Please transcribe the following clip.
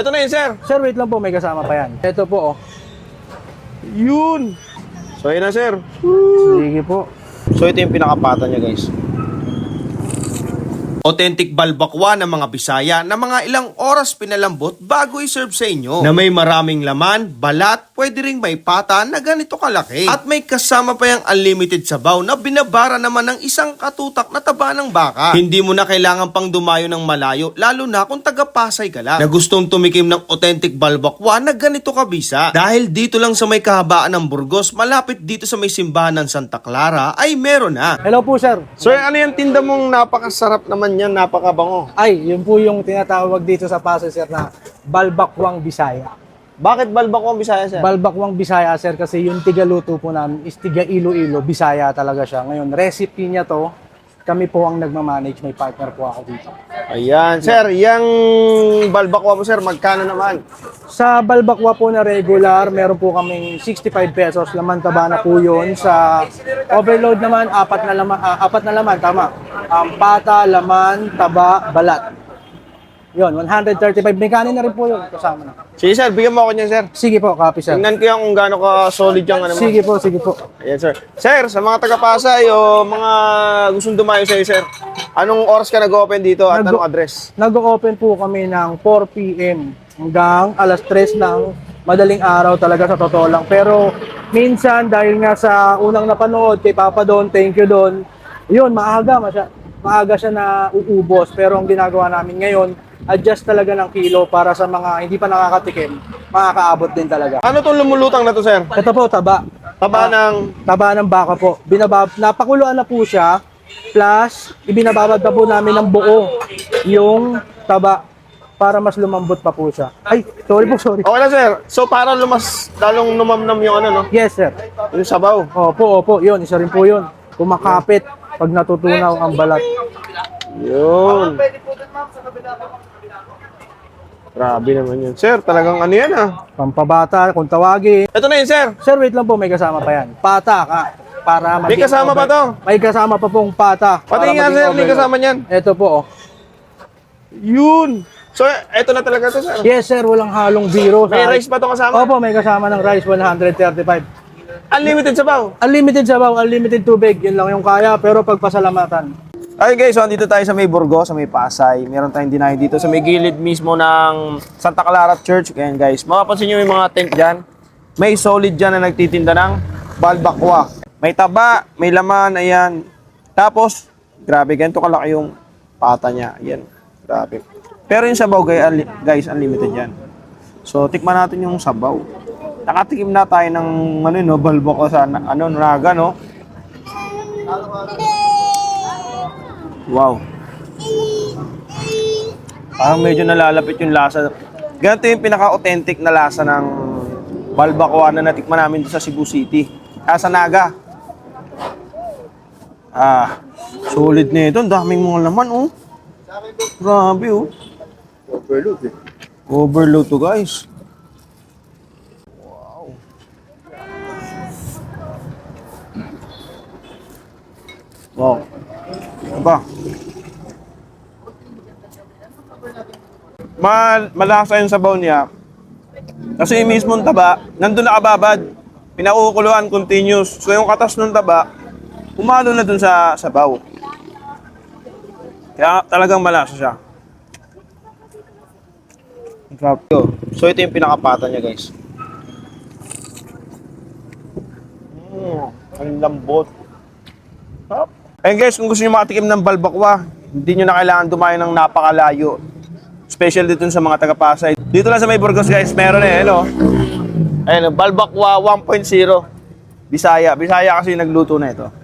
Ito na yun, sir. Sir, wait lang po, may kasama pa yan. Ito po, oh. Yun. So, yun na, sir. Sige po. So, ito yung pinakapata niya, guys. Authentic balbakwa ng mga Bisaya na mga ilang oras pinalambot bago i-serve sa inyo. Na may maraming laman, balat, pwede ring may pata na ganito kalaki. At may kasama pa yung unlimited sabaw na binabara naman ng isang katutak na taba ng baka. Hindi mo na kailangan pang dumayo ng malayo, lalo na kung taga-Pasay ka lang. Na gustong tumikim ng authentic balbakwa na ganito kabisa. Dahil dito lang sa may kahabaan ng Burgos, malapit dito sa may simbahan ng Santa Clara, ay meron na. Hello po, sir. Sir, ano yung tinda mong napakasarap naman yan, napakabango? Ay, yun po yung tinatawag dito sa Pasay, sir, na balbakwang Bisaya. Bakit balbak ang Bisaya, sir? Balbakwang Bisaya, sir, kasi yung tigaluto po namin is tiga Iloilo, Bisaya talaga siya. Ngayon, recipe niya to, kami po ang nagmamanage, may partner po ako dito. Ayan, sir, yung balbakwa mo, sir, magkano naman? Sa balbakwa po na regular, meron po kaming 65 pesos, laman taba na po yun. Sa overload naman, apat na laman, ah, apat na laman, tama. Ang pata, laman, taba, balat. Yun, 135. May kanin na rin po yun, kasama na. Sige, sir, bigyan mo ako niyan, sir. Sige po, copy sir. Tingnan ko yung kung gaano ka solid yung ano mo. Sige po, sige po. Ayan, sir. Sir, sa mga taga-Pasay o mga gustong dumayo sa'yo, sir, anong oras ka nag-open dito at Nag- anong address? Nag-open po kami ng 4 p.m. hanggang alas 3 ng madaling araw talaga sa totoo lang. Pero minsan dahil nga sa unang napanood kay Papa Don, thank you Don, yun, maaga, masya, maaga siya na uubos. Pero ang ginagawa namin ngayon, adjust talaga ng kilo para sa mga hindi pa nakakatikim, makakaabot din talaga. Ano tong lumulutang na to, sir? Ito po, taba. Taba ng... Taba ng baka po. Binabab, napakuluan na po siya. Plus, ibinababad na po namin ng buo yung taba para mas lumambot pa po siya. Ay, sorry po, sorry. Okay na, sir. So, para lumas, lalong numamnam yung ano, no? Yes, sir. Yung sabaw. Opo, opo, yun. Isa rin po yun. Kumakapit pag natutunaw ang balat. Yun. Grabe naman yun. Sir, talagang ano yan, ah. Pampabata, kung tawagin. Ito na yun, sir. Sir, wait lang po, may kasama pa yan. Pata ka. Para May maging kasama pa to? May kasama pa pong pata. para Pati nga, maging sir, may overload. kasama niyan. Ito po, oh. Yun. So, ito na talaga to, sir. Yes, sir, walang halong biro. May Sa- rice pa to kasama? Opo, may kasama ng rice 135. Unlimited sabaw. Unlimited sabaw, unlimited tubig, yun lang yung kaya, pero pagpasalamatan. Okay guys, so andito tayo sa may Burgos, sa may Pasay. Meron tayong dinayo dito sa may gilid mismo ng Santa Clara Church. Ayan guys, mapapansin nyo yung mga tent dyan. May solid dyan na nagtitinda ng balbakwa. May taba, may laman, ayan. Tapos, grabe, ganito kalaki yung pata niya. Ayan, grabe. Pero yung sabaw guys unlimited yan. So, tikman natin yung sabaw. Nakatikim na tayo ng ano, no, balbakwa sa na- ano, naga, no? Wow. Parang medyo nalalapit yung lasa. Ganito yung pinaka-authentic na lasa ng balbakwa na natikman namin sa Cebu City. Ah, sa Naga. Ah, solid na ito. Ang daming mga laman, oh. Grabe, oh. Overload, eh. Overload to, guys. Wow. Ano ba? Mal malasa yung sabaw niya. Kasi yung mismong taba, nandun nakababad. Pinakukuluan continuous. So yung katas ng taba, umalo na dun sa sabaw. Kaya talagang malasa siya. Grabe. So ito yung pinakapata niya guys. Mm, ang lambot. Sarap. Ayun guys, kung gusto niyo makatikim ng balbakwa, hindi niyo na kailangan dumayo ng napakalayo. Special dito sa mga taga-Pasay. Dito lang sa may Burgos guys, meron eh, ano? Ayun, balbakwa 1.0. Bisaya. Bisaya kasi nagluto na ito.